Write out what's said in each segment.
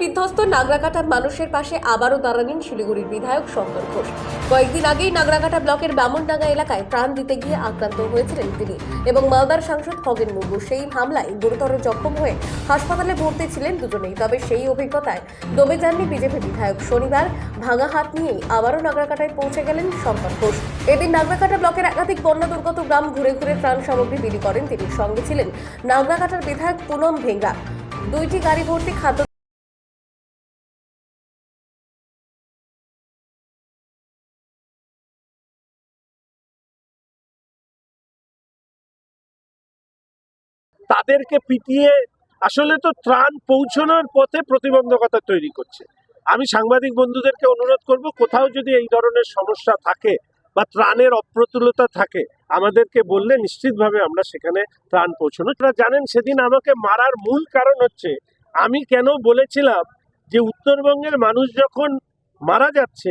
বিধ্বস্ত নাগরাকাটার মানুষের পাশে আবারও দাঁড়ালেন শিলিগুড়ির বিধায়ক শঙ্কর ঘোষ। কয়েকদিন আগেই নাগরাকাটা ব্লকের বামনডাঙ্গা এলাকায় প্রাণ দিতে গিয়ে আক্রান্ত হয়েছিলেন তিনি এবং মালদার সাংসদ খগেন মুর্মু। সেই হামলায় গুরুতর জখম হয়ে হাসপাতালে ভর্তি ছিলেন দুজনেই। তবে সেই অভিজ্ঞতায় দমে যাননি বিজেপি বিধায়ক। শনিবার ভাঙা হাত নিয়েই আবারও নাগরাকাটায় পৌঁছে গেলেন শঙ্কর ঘোষ। এদিন নাগরাকাটা ব্লকের একাধিক বন্যা দুর্গত গ্রাম ঘুরে ঘুরে ত্রাণ সামগ্রী বিলি করেন তিনি। সঙ্গে ছিলেন নাগরাকাটার বিধায়ক পুনম ভেঙ্গা। দুইটি গাড়ি ভর্তি খাদ্য তাদেরকে পিটিয়ে আসলে তো ত্রাণ পৌঁছানোর পথে প্রতিবন্ধকতা তৈরি করছে। আমি সাংবাদিক বন্ধুদেরকে অনুরোধ করব, কোথাও যদি এই ধরনের সমস্যা থাকে বা ত্রাণের অপ্রতুলতা থাকে, আমাদেরকে বললে নিশ্চিতভাবে আমরা সেখানে ত্রাণ পৌঁছানো। আপনারা জানেন, সেদিন আমাকে মারার মূল কারণ হচ্ছে, আমি কেন বলেছিলাম যে উত্তরবঙ্গের মানুষ যখন মারা যাচ্ছে,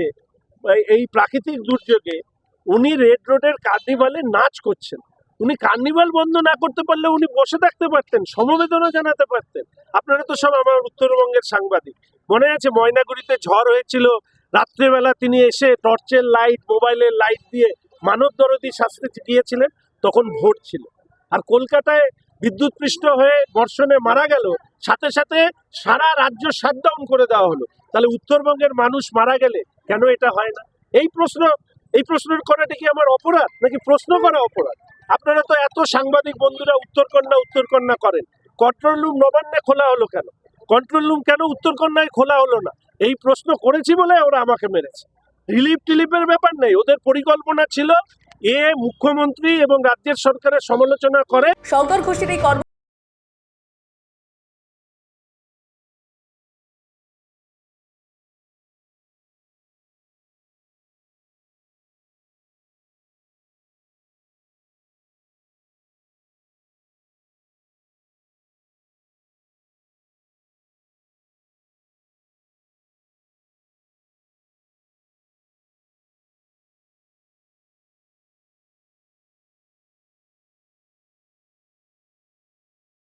এই- প্রাকৃতিক দুর্যোগে, উনি রেড রোডের কার্নিভালে নাচ করছেন। উনি কার্নিভাল বন্ধ না করতে পারলে উনি বসে থাকতে পারতেন, সমবেদনা জানাতে পারতেন। আপনারা তো সব আমার উত্তরবঙ্গের সাংবাদিক। মনে আছে ময়নাগুড়িতে ঝড় হয়েছিল, রাত্রেবেলা তিনি এসে টর্চের লাইট মোবাইলের লাইট দিয়ে মানব দরদি শাস্তি গিয়েছিলেন, তখন ভোট ছিল। আর কলকাতায় বিদ্যুৎপৃষ্ট হয়ে বর্ষণে মারা গেল, সাথে সাথে সারা রাজ্য শাটডাউন করে দেওয়া হলো। তাহলে উত্তরবঙ্গের মানুষ মারা গেলে কেন এটা হয় না? এই প্রশ্ন এই প্রশ্নের করাটা কি আমার অপরাধ নাকি প্রশ্ন করা অপরাধ? আপনারা তো এত সাংবাদিক বন্ধুরা উত্তরকন্যা উত্তরকন্যা করেন। কন্ট্রোল রুম নবান্নে খোলা হলো কেন? কন্ট্রোল রুম কেন উত্তরকন্যায় খোলা হলো না? এই প্রশ্ন করেছি বলে ওরা আমাকে মেরেছে। রিলিফ টিলিফের ব্যাপার নেই, ওদের পরিকল্পনা ছিল এ মুখ্যমন্ত্রী এবং রাজ্যের সরকারের সমালোচনা করে শঙ্কর ঘোষের এই